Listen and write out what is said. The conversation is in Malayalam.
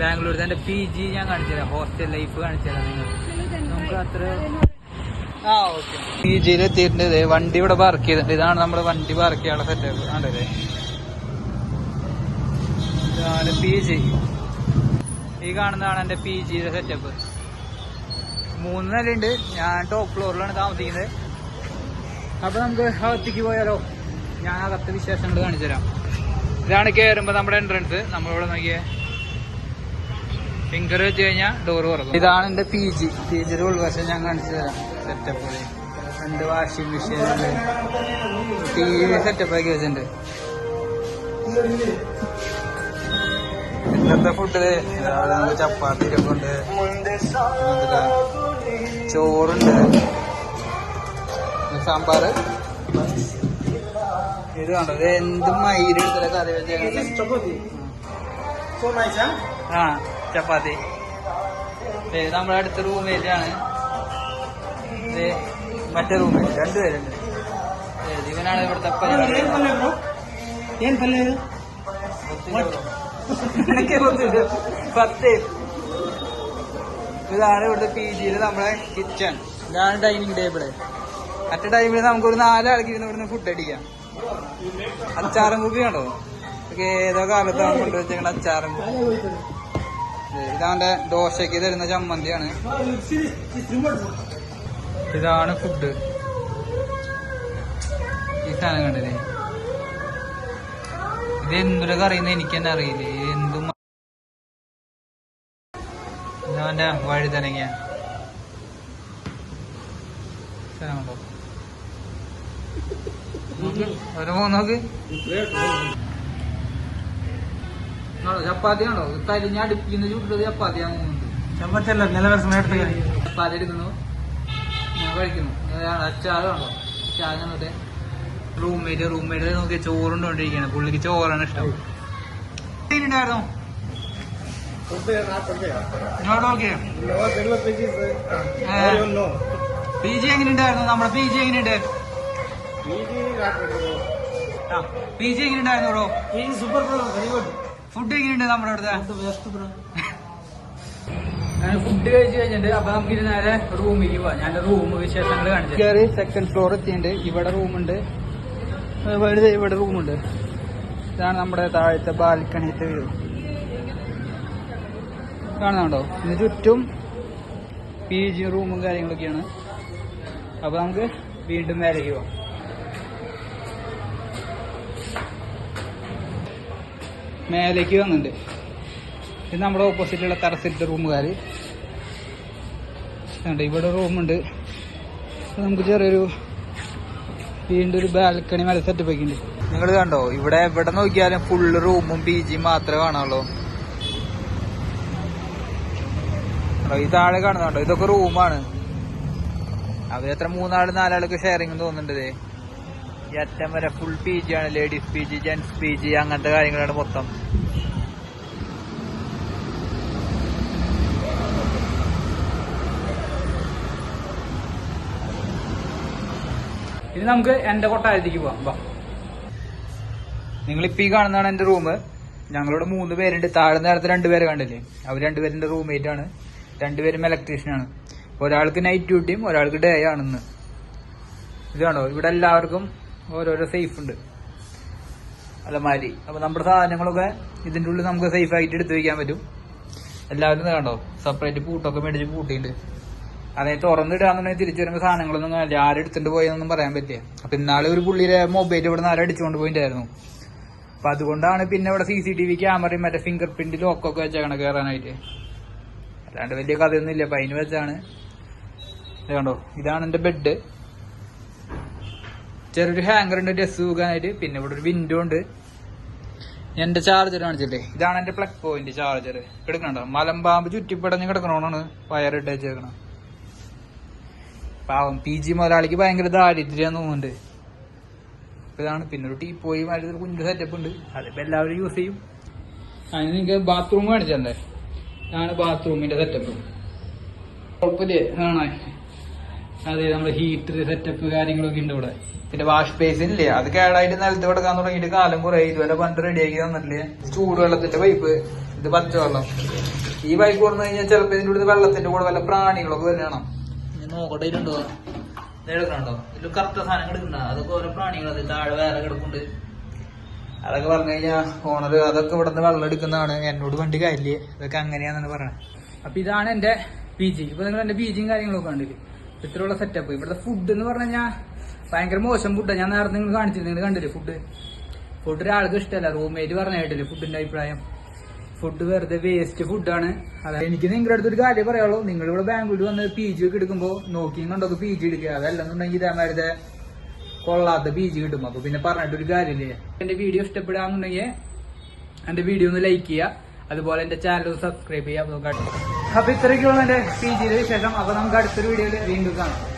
ബാംഗ്ലൂർ തന്റെ പി ജി ഞാൻ കാണിച്ചു ഹോസ്റ്റൽ ലൈഫ് കാണിച്ചു നിങ്ങൾക്ക് നിങ്ങൾ. അത്ര ആ ഓക്കെ പി ജിയിൽ എത്തിയിട്ടുണ്ട്. വണ്ടി ഇവിടെ പാർക്ക് ചെയ്തിട്ടുണ്ട്. ഇതാണ് നമ്മുടെ വണ്ടി പാർക്ക് ചെയ്യാനുള്ള സെറ്റപ്പ് ആണല്ലേ ഇതാണ് പി ജി ഈ കാണുന്നതാണ് എന്റെ പി ജിയുടെ സെറ്റപ്പ് മൂന്ന് നിലയുണ്ട്. ഞാൻ ടോപ്പ് ഫ്ലോറിലാണ് താമസിക്കുന്നത്. അപ്പൊ നമുക്ക് അകത്തേക്ക് പോയാലോ? ഞാൻ അകത്ത് വിശേഷങ്ങൾ കാണിച്ചു തരാം. ഇതാണ് കയറുമ്പോ നമ്മുടെ എൻട്രൻസ് നമ്മളിവിടെ നോക്കിയേ. ഫിംഗർ വെച്ച് കഴിഞ്ഞാൽ ഡോർ തുറക്കും. ഇതാണ് എന്റെ പി ജി പി ജിയുടെ ഉൾവശം ഞാൻ കാണിച്ചു തരാം. സെറ്റപ്പ് രണ്ട് washing machine T V setup ആക്കി വെച്ചിട്ടുണ്ട്. ഇന്നത്തെ ഫുഡ് നമുക്ക് ചപ്പാത്തി ഒക്കെ ഉണ്ട്. ചോറുണ്ട്. സാമ്പാർ സാമ്പാറ്. ഇത് കണ്ടത് എന്ത് മയിൽ എടുത്തിട്ട് കറി വെച്ചാൽ ആ. ചപ്പാത്തി. നമ്മുടെ അടുത്ത റൂമേറ്റാണ് ഇത് മറ്റേ റൂമേറ്റ് രണ്ടുപേരുണ്ട്. ഇവനാണ് ഇവിടുത്തെ. പത്ത്. ഇതാണ് ഇവിടുത്തെ പി ജിയിൽ നമ്മളെ കിച്ചൺ ഇതാണ് ഡൈനിങ് ടേബിൾ മറ്റേ ടൈമിൽ നമുക്കൊരു നാലാൾക്ക് ഇരുന്ന് ഇവിടുന്ന് ഫുഡ് അടിക്കാം. അച്ചാറും കുപ്പി കണ്ടോ? ഏതോ കാലത്താണ് കൊണ്ടുവച്ചേക്കണ അച്ചാറും. കുപ്പി ദേ, ദോശക്ക് തരുന്ന ചമ്മന്തിയാണ്. ഇതാണ് ഫുഡ് ഈ സാധനം കണ്ടില്ലേ? ഇത് എന്തൊരു കറിയുന്ന എനിക്ക് തന്നെ അറിയില്ലേ. എന്തും ഇതവന്റെ വഴുതനങ്ങ. ഒരു നോക്ക്. ആണോ ചപ്പാത്തി ഞാൻ അടുപ്പിക്കുന്ന അടുപ്പിന്ന് ചുട്ടത് ചപ്പാത്തിയാന്ന് തോന്നുന്നുണ്ട്. ചമ്മച്ചല്ല നിലവരസം എടുത്ത് ചപ്പാത്തി എടുക്കുന്നു. ഞാൻ കഴിക്കുന്നു. അച്ചാറാണോ? അച്ചാറുണ്ടോ മറ്റേ റൂംമേറ്റ് റൂംമേറ്റ് നോക്കി ചോറുണ്ടോണ്ടിരിക്കുകയാണ് പുള്ളിക്ക് ചോറാണ് ഇഷ്ടം. പി ജി എങ്ങനെയുണ്ടായിരുന്നു? നമ്മുടെ പി ജി എങ്ങനെയുണ്ട്? ആ പി ജി എങ്ങനെയുണ്ടായിരുന്നു bro? Super bro very good food എങ്ങനെയുണ്ട് നമ്മുടെ അവിടുത്തെ? ഫുഡ് കഴിച്ച് കഴിഞ്ഞിട്ട് അപ്പൊ നമുക്ക് ഇനി നേരെ റൂമിലേക്ക് പോവാം. ഞാൻ റൂം വിശേഷങ്ങൾ കാണിച്ചു കയറി സെക്കൻഡ് ഫ്ലോർ എത്തിയിട്ടുണ്ട്. ഇവിടെ റൂമുണ്ട് ഇവിടെ ഇവിടെ റൂമുണ്ട് ഇതാണ് നമ്മുടെ താഴത്തെ ബാൽക്കണിത്തെ വീട് കാണുന്നുണ്ടോ? ഇതിന് ചുറ്റും പി ജി റൂമും കാര്യങ്ങളൊക്കെയാണ്. അപ്പൊ നമുക്ക് വീണ്ടും മേലേക്ക് പോവാം. മേലേക്ക് വന്നിട്ടുണ്ട്. ഇത് നമ്മുടെ ഓപ്പോസിറ്റുള്ള ടെറസിലത്തെ റൂമുകാർ ഉണ്ട് ഇവിടെ റൂമുണ്ട്. നമുക്ക് ചെറിയൊരു വീണ്ടും ഒരു ബാൽക്കണി മേലെ സെറ്റപ്പ് ഒക്കെ ഉണ്ട് നിങ്ങൾ കണ്ടോ ഇവിടെ എവിടെ നോക്കിയാലും ഫുള്ള് റൂമും പി ജിയും മാത്രമേ കാണാനുള്ളൂ കണ്ടോ, ഈ താഴെ കാണുന്നുണ്ടോ? ഇതൊക്കെ റൂമാണ് അവരെത്ര മൂന്നാൾ നാലാൾക്ക് ഷെയറിങ് തോന്നുന്നുണ്ട് അറ്റം വരെ ഫുൾ പി ജി ആണ്. Ladies P G gents P G അങ്ങനത്തെ കാര്യങ്ങളാണ് മൊത്തം. ഇനി നമുക്ക് എന്റെ കൊട്ടാരത്തേക്ക് പോവാം. വാ. നിങ്ങളിപ്പോ ഈ കാണുന്നതാണ് എന്റെ റൂം ഞങ്ങളോട് മൂന്ന് പേരുണ്ട്. താഴെ നേരത്തെ രണ്ടുപേരെ കണ്ടില്ലേ? അവർ രണ്ടുപേരുടെ റൂംമേറ്റ് ആണ്. രണ്ടുപേരും ഇലക്ട്രീഷ്യൻ ആണ്. ഒരാൾക്ക് നൈറ്റ് ഡ്യൂട്ടിയും ഒരാൾക്ക് ഡേ ആണെന്ന് ഇത് കണ്ടോ? ഇവിടെ എല്ലാവർക്കും ഓരോരോ സേഫ് ഉണ്ട്. അലമാരി. അപ്പൊ നമ്മുടെ സാധനങ്ങളൊക്കെ ഇതിന്റെ ഉള്ളിൽ നമുക്ക് സേഫ് ആയിട്ട് എടുത്തു വെക്കാൻ പറ്റും. എല്ലാവരും കണ്ടോ? സെപ്പറേറ്റ് പൂട്ടൊക്കെ മേടിച്ച് പൂട്ടിയിട്ടുണ്ട് അതായത് തുറന്നിടാന്നുണ്ടെങ്കിൽ തിരിച്ചു വരുമ്പോൾ സാധനങ്ങളൊന്നും കാണില്ല. ആരും എടുത്തിട്ട് പോയെന്നൊന്നും പറയാൻ പറ്റില്ല. അപ്പൊ ഇന്നാളെ ഒരു പുള്ളിയുടെ മൊബൈൽ ഇവിടെ നിന്ന് ആരടിച്ചുകൊണ്ട് പോയിട്ടായിരുന്നു അപ്പൊ അതുകൊണ്ടാണ് പിന്നെ ഇവിടെ സി സി ടി വി ക്യാമറയും മറ്റേ ഫിംഗർ പ്രിന്റ് ലോക്കൊക്കെ വെച്ചേക്കണ കയറാനായിട്ട് അല്ലാണ്ട് വലിയ കഥയൊന്നും ഇല്ല അപ്പൊ അതിന് വെച്ചാണ് കണ്ടോ? ഇതാണ് എന്റെ ബെഡ് ചെറിയൊരു ഹാങ്കർ ഉണ്ട് ഡ്രസ് തൂക്കാനായിട്ട് പിന്നെ ഇവിടെ ഒരു വിൻഡോ ഉണ്ട്. എന്റെ ചാർജർ കാണിച്ചില്ലേ ഇതാണ് എന്റെ പ്ലഗ് പോയിന്റ് ചാർജർ എടുക്കണോ മലമ്പാമ്പ് ചുറ്റിപ്പടഞ്ഞ് കിടക്കണോന്നാണ് വയറിട്ട് വെച്ചേക്കണം പാവം പി ജി മുതലാളിക്ക് ഭയങ്കര ദാരിദ്ര്യം തോന്നുന്നുണ്ട്. ഇതാണ് പിന്നെ ഒരു ടീ പോയി മാറ്റി കുഞ്ഞു സെറ്റപ്പ് ഉണ്ട്. അതിപ്പോ എല്ലാവരും യൂസ് ചെയ്യും. അതിന് നിങ്ങൾക്ക് ബാത്റൂം കാണിച്ചല്ലേ ഇതാണ് ബാത്റൂമിന്റെ സെറ്റപ്പ് കുഴപ്പമില്ലേ. കാണാൻ അതെ നമ്മുടെ ഹീറ്റർ സെറ്റപ്പ് കാര്യങ്ങളൊക്കെ ഉണ്ട് ഇവിടെ. പിന്നെ വാഷ് ബേസിൻ ഇല്ലേ? അത് കേടായിട്ട് നിലത്ത് കിടക്കാൻ തുടങ്ങിയിട്ട് കാലം കുറെ. ഇതുവരെ പണ്ട് റെഡിയാക്കി തന്നിട്ടില്ലേ? ചൂടുവെള്ളത്തിന്റെ പൈപ്പ് ഇത് പച്ചവെള്ളം. ഈ പൈപ്പ് കൊടുന്നു കഴിഞ്ഞാൽ ചിലപ്പോ ഇതിന്റെ ഉള്ളിൽ വെള്ളത്തിന്റെ കൂടെ വല്ല പ്രാണികളൊക്കെ വരണം നോക്കട്ടെ ഇതിലുണ്ടോ എടുക്കണോ ഇതിൽ കറുത്ത സാധനം കിടക്കണ്ട അതൊക്കെ ഓരോ പ്രാണികൾ അത് താഴെ വേറെ കിടക്കുന്നുണ്ട് അതൊക്കെ പറഞ്ഞു കഴിഞ്ഞാൽ ഓണർ അതൊക്കെ ഇവിടെ നിന്ന് വെള്ളം എടുക്കുന്നതാണ്. എന്നോട് വണ്ടി കാര്യം ഇതൊക്കെ അങ്ങനെയാന്നാണ് പറയണത് അപ്പൊ ഇതാണ് എന്റെ പി ജി ഇപ്പൊ നിങ്ങൾ എന്റെ പി ജിയും കാര്യങ്ങളൊക്കെ കണ്ടില്ലേ? ഇത്രയുള്ള സെറ്റപ്പ് ഇവിടുത്തെ ഫുഡ് എന്ന് പറഞ്ഞു കഴിഞ്ഞാൽ ഭയങ്കര മോശം ഫുഡാണ് ഞാൻ നേരത്തെ നിങ്ങൾ കാണിച്ചില്ല നിങ്ങൾ കണ്ടില്ലേ ഫുഡ് ഫുഡ് ഒരാൾക്ക് ഇഷ്ടമല്ല. റൂംമേറ്റ് പറഞ്ഞ കേട്ടില്ലേ ഫുഡിന്റെ അഭിപ്രായം. ഫുഡ് വെറുതെ വേസ്റ്റ് ഫുഡാണ് അതായത് എനിക്ക് നിങ്ങളുടെ അടുത്തൊരു കാര്യം പറയാനുള്ളൂ. നിങ്ങൾ ഇവിടെ ബാംഗ്ലൂർ വന്ന് പി ജി ഒക്കെ എടുക്കുമ്പോൾ നോക്കിയും കണ്ടൊക്കെ പി ജി എടുക്കുക. അതല്ലെന്നുണ്ടെങ്കിൽ ഇതേമാരുടെ കൊള്ളാത്ത പി ജി കിട്ടും. അപ്പൊ പിന്നെ പറഞ്ഞിട്ടൊരു കാര്യമില്ലേ? എന്റെ വീഡിയോ ഇഷ്ടപ്പെടുകയാണെന്നുണ്ടെങ്കിൽ എന്റെ വീഡിയോ ഒന്ന് ലൈക്ക് ചെയ്യുക. അതുപോലെ എന്റെ ചാനൽ സബ്സ്ക്രൈബ് ചെയ്യുക. അപ്പൊ ഇത്രയ്ക്കുള്ള എന്റെ പി ജിയുടെ വിശേഷം. അപ്പൊ നമുക്ക് അടുത്തൊരു വീഡിയോയിൽ വീണ്ടും കാണാം.